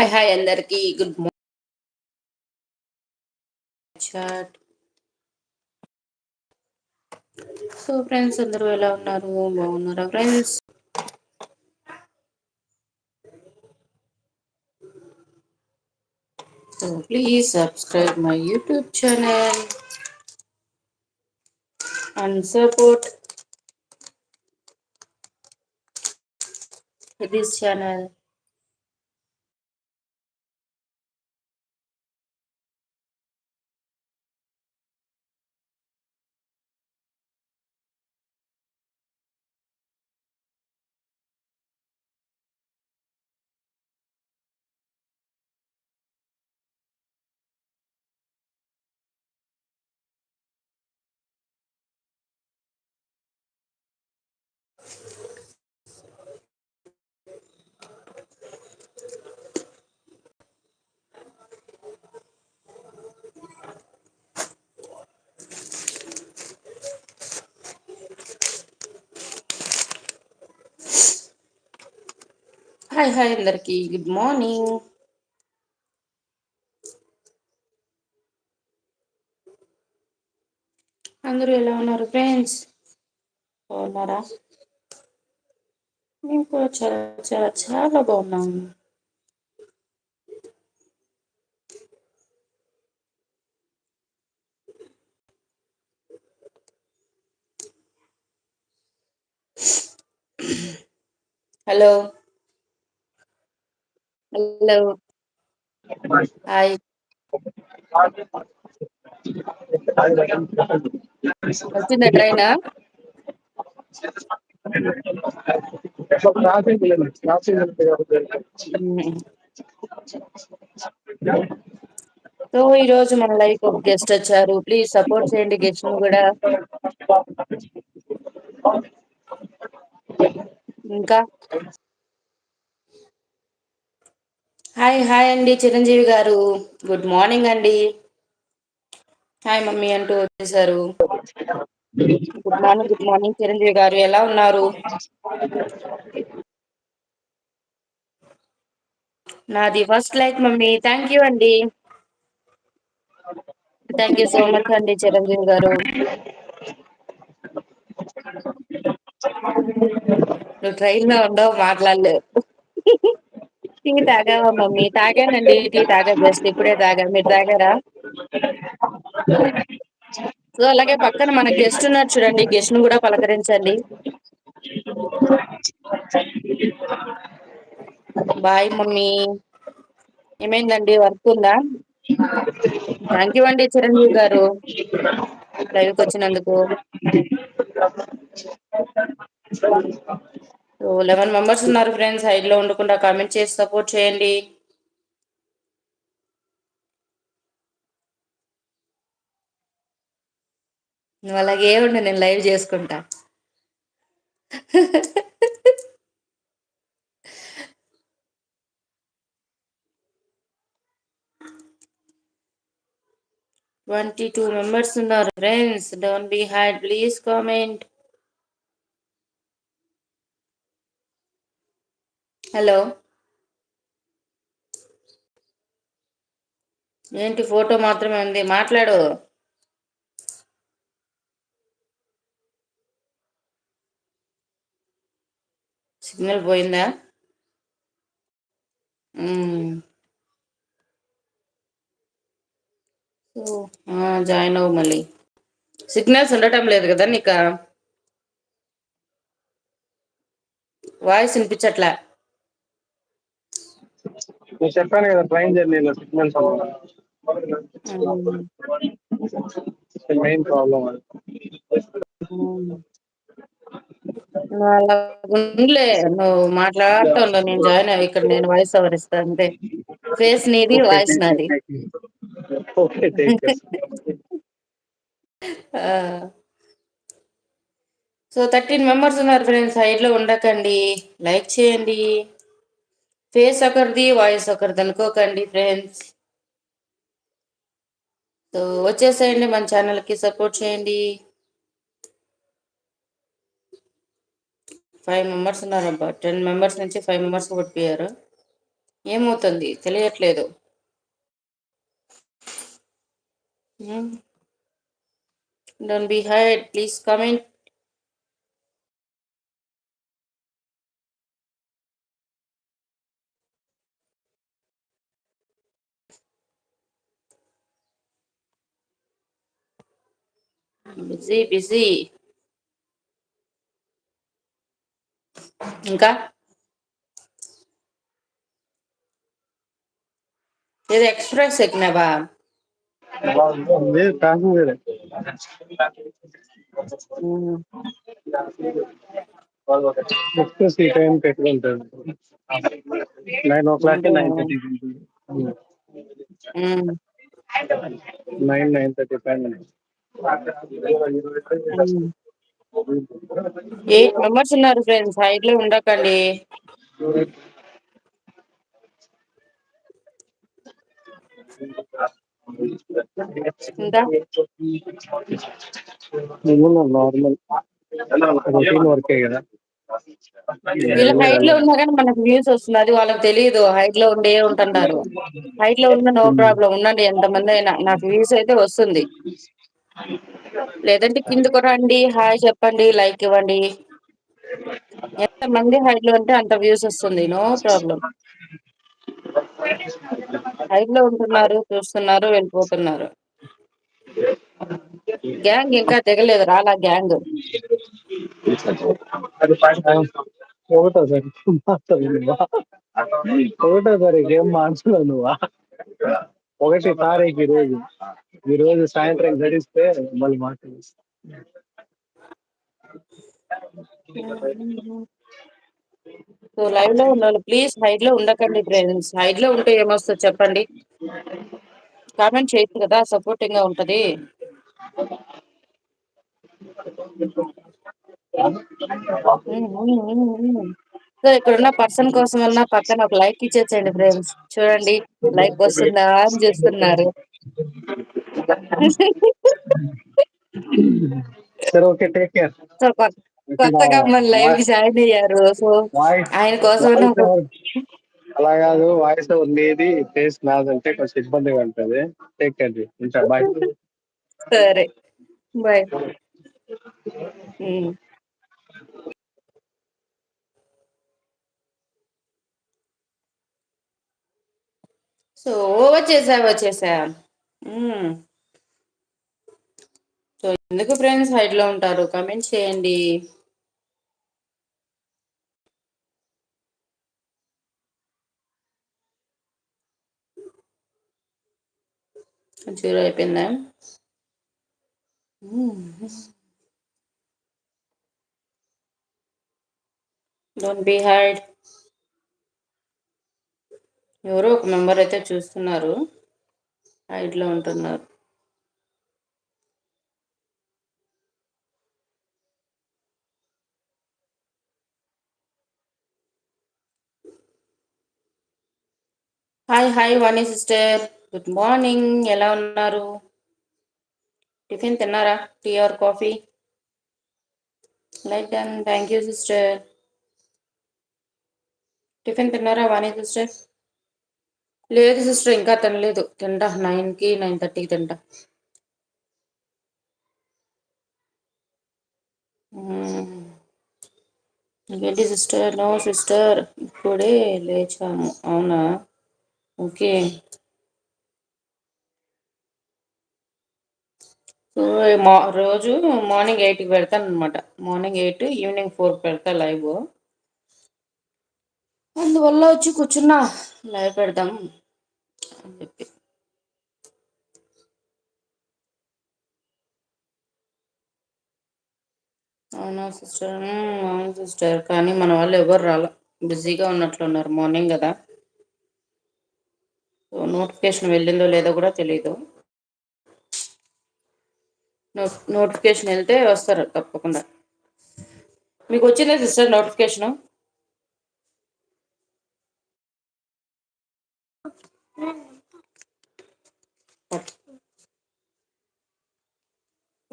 Hi hi అందరికి good morning chat so friends అందరూ ఎలా ఉన్నారు బాగున్నారా friends so please subscribe my YouTube channel and support this channel hi hi అందరికి good morning అందరూ ఎలా ఉన్నారు ఫ్రెండ్స్ బాగున్నారా మేము కూడా చాలా చాలా చాలా బాగున్నాము హలో హలో. హాయ్. వచ్చిందా ట్రైన్? సో ఈ రోజు మన లైఫ్ ఒక గెస్ట్ వచ్చారు. ప్లీజ్ సపోర్ట్ చేయండి గెస్ట్ను కూడా. ఇంకా? హాయ్ హాయ్ అండి చిరంజీవి గారు. గుడ్ మార్నింగ్ అండి. హాయ్ మమ్మీ అంటూ వచ్చేసారు. Good morning good morning Chiranjeevi garu. ఎలా ఉన్నారు? నాది first like mummy. Thank you అండి. థ్యాంక్ యూ సో మచ్ అండి చిరంజీవి గారు. నువ్వు ట్రైన్లో ఉండవు మాట్లాడలేవు. టీ తాగావా మమ్మీ. తాగానండి. టీ తాగా జస్ట్ ఇప్పుడే తాగా. మీరు తాగారా? సో అలాగే పక్కన మన గెస్ట్ ఉన్నారు చూడండి. గెస్ట్ను కూడా పలకరించండి. Bye mummy. ఏమైందండి? వర్క్ ఉందా? థ్యాంక్ యూ అండి చిరంజీవి గారు. లైవ్కి వచ్చినందుకు. సో లెవెన్ మెంబర్స్ ఉన్నారు ఫ్రెండ్స్ హైడ్లో ఉండకుండా కామెంట్ చేసి సపోర్ట్ చేయండి. నువ్వు అలాగే ఉండు నేను లైవ్ చేసుకుంటా. ట్వంటీ టూ మెంబర్స్ ఉన్నారు friends don't be hide please comment hello. ఏంటి ఫోటో మాత్రమే ఉంది? మాట్లాడు. సిగ్నల్ పోయిందా? జాయిన్ అవ్వు మళ్ళీ. సిగ్నల్స్ ఉండటం లేదు కదా నీకు? వాయిస్ వినిపించట్లే? నేను చెప్పాను కదా ట్రైన్ జర్నీలో సిగ్నల్స్. మెయిన్ ప్రాబ్లం అది. ఉండలే నువ్వు మాట్లాడుతుండవు నేను జాయిన్ అయ్యి ఇక్కడ నేను వాయిస్ ఓవర్ ఇస్తా అంతే. ఫేస్ నీది వాయిస్ నాది. సో థర్టీన్ మెంబర్స్ ఉన్నారు ఫ్రెండ్స్ సైడ్లో ఉండకండి. లైక్ చేయండి. ఫేస్ ఒకరిది వాయిస్ ఒకరిది అనుకోకండి ఫ్రెండ్స్ సో వచ్చేసేయండి మన ఛానల్కి సపోర్ట్ చేయండి. ఫైవ్ మెంబర్స్ ఉన్నారబ్బా. టెన్ మెంబర్స్ నుంచి ఫైవ్ మెంబర్స్ కొట్టిపోయారు. ఏమవుతుంది? తెలియట్లేదు. Don't be hide please comment busy busy ఇంకా? ఏదో ఎక్స్ప్రెస్ ఎక్కినావా? ఎక్స్ప్రెస్ ఈ టైం పెట్టుకుంటాడు nine o'clock nine thirty nine nine thirty five eight members ఉన్నారు ఫ్రెండ్స్? సైడ్లో ఉండకండి. ఇంకా? నార్మల్ రొటీన్ వర్కే కదా. వీళ్ళ హైట్లో ఉన్నా కానీ మనకు వ్యూస్ వస్తుంది అది వాళ్ళకి తెలియదు హైట్లో ఉండే ఉంటున్నారు హైట్లో ఉన్న నో ప్రాబ్లం ఉండండి ఎంతమంది అయినా. నాకు వ్యూస్ అయితే వస్తుంది. లేదంటే కిందకు రండి హాయ్ చెప్పండి లైక్ ఇవ్వండి. ఎంత మంది హైట్లో ఉంటే అంత వ్యూస్ వస్తుంది నో ప్రాబ్లం. హైట్లో ఉంటున్నారు చూస్తున్నారు వెళ్ళిపోతున్నారు. గ్యాంగ్ ఇంకా తెగలేదు రాలా గ్యాంగ్. ఒకటో సారి ఒకటో ఏం మార్చలేవు నువ్వా. ఒకటి తారీఖు ఈ రోజు. ఈ రోజు సాయంత్రం గడిస్తే మళ్ళీ మాట్లాడు సో లైవ్లో ఉన్నాను ప్లీజ్ హైట్లో ఉండకండి ఫ్రెండ్స్. హైట్లో ఉంటే ఏమొస్తుంది చెప్పండి? కామెంట్ చేయొచ్చు కదా సపోర్టింగ్గా ఉంటది. సో ఇక్కడ ఉన్న పర్సన్ కోసం అన్నా పక్కన ఒక లైక్ ఇచ్చేసేయండి ఫ్రెండ్స్. చూడండి లైక్ వస్తుందా అని చూస్తున్నారు. సరే ఓకే టేక్ కేర్ కొత్తగా మన లైవ్కి జాయిన్ అయ్యారు. సో ఆయన కోసం అలా కాదు వాయిస్ నీది ఫేస్ నాదంటే కొంచెం ఇబ్బందిగా ఉంటది. టేక్ కేర్ ఉంటా బాయ్ సరే బాయ్ సో వచ్చేసా వచ్చేసా. సో ఎందుకు ఫ్రెండ్స్ హైట్లో ఉంటారు? కమెంట్ చేయండి. జీరో అయిపోయిందా? డోంట్ బీ హైడ్ ఎవరో ఒక మెంబర్ అయితే చూస్తున్నారు. హైట్లో ఉంటున్నారు. Hi hi Vani sister good morning ఎలా ఉన్నారు? టిఫిన్ తిన్నారా? Tea or coffee light done thank you sister tiffin తిన్నారా వాణి సిస్టర్ లేదు సిస్టర్ ఇంకా తినలేదు. తింటా. నైన్కి నైన్ థర్టీకి తింటా. ఏంటి ఇంకేంటి సిస్టర్ నో సిస్టర్ ఇప్పుడే లేచాము. అవునా? ఓకే. సో మా రోజు మార్నింగ్ ఎయిట్కి పెడతాను అనమాట మార్నింగ్ ఎయిట్ ఈవినింగ్ ఫోర్ పెడతా లైవ్. అందువల్ల వచ్చి కూర్చున్నా. లైవ్ పెడదాం. అని చెప్పి. అవునా సిస్టర్? అవును సిస్టర్. కానీ మన వాళ్ళు ఎవరు రాల? బిజీగా ఉన్నట్లున్నారు మార్నింగ్ కదా. నోటిఫికేషన్ వెళ్ళిందో లేదో కూడా తెలీదు. నోటిఫికేషన్ వెళ్తే వస్తారు తప్పకుండా. మీకు వచ్చిందా సిస్టర్ నోటిఫికేషను?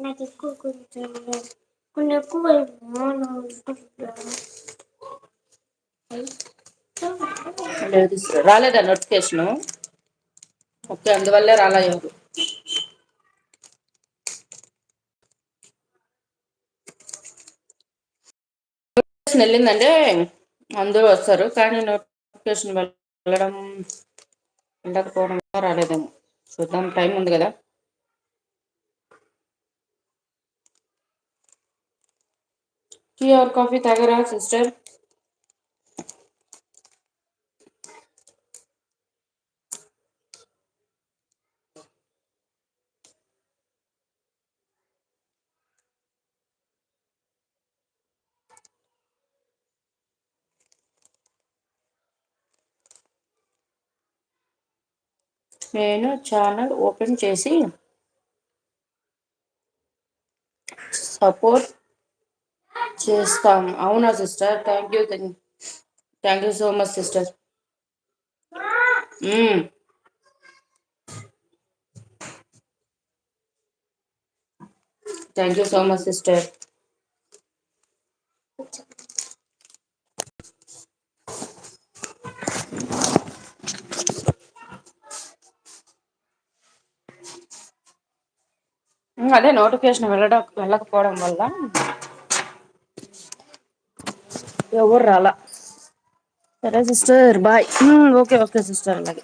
నాకు ఎక్కువ కొంచెం కొన్ని ఎక్కువ లేదు రాలేదా నోటిఫికేషను ఓకే అందువల్లే రాలా ఏమో నోటిఫికేషన్ వెళ్ళిందంటే అందరూ వస్తారు కానీ నోటిఫికేషన్ వెళ్ళడం వెళ్ళకపోవడం రాలేదేమో. చూద్దాం టైం ఉంది కదా? టీ ఆర్ కాఫీ తాగరా సిస్టర్ నేను ఛానల్ ఓపెన్ చేసి సపోర్ట్ చేస్తాం. అవునా sister? Thank you thank you so much sister. Thank you so much sister. అదే నోటిఫికేషన్ వెళ్ళడం వెళ్ళకపోవడం వల్ల ఎవరు రాలా? సరే sister bye okay okay sister అలాగే.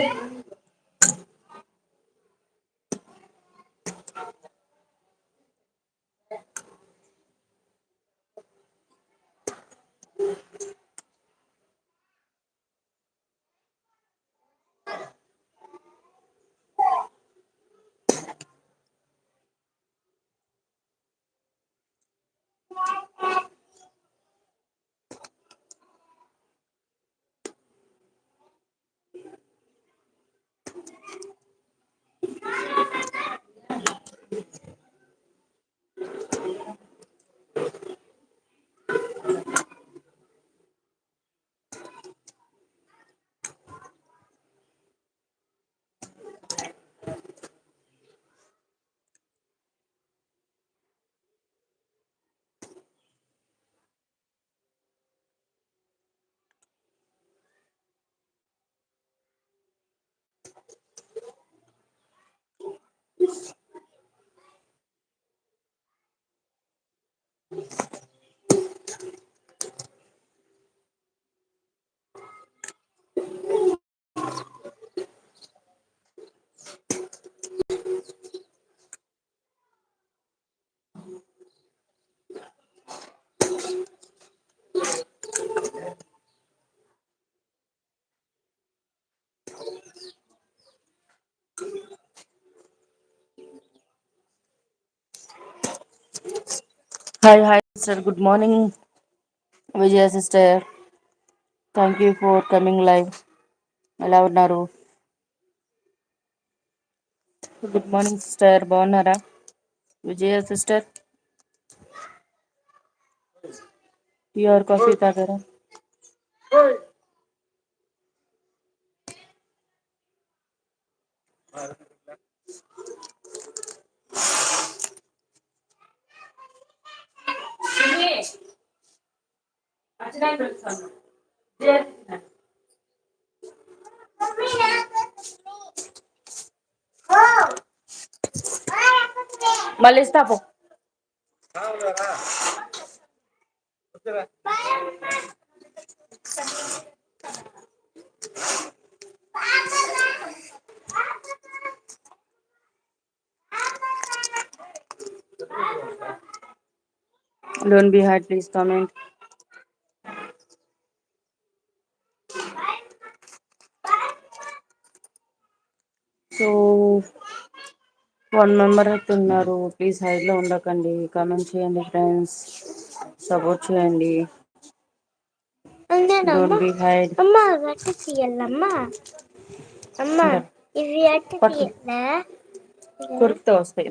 Gracias. Thanks. Hi, hi, sir. Good morning, Vijaya sister. Thank you for coming live. Hello, Naru. Good morning, sister. Bonara. Vijaya sister. Your coffee, Tagara. మళ్ళీ ఇస్తా పో don't be heart please comment so one member అయితే ఉన్నారు please హైడ్లో ఉండకండి. Comment చేయండి friends support చేయండి. అమ్మా ఇవి అట్ట కొరికితే వస్తాయి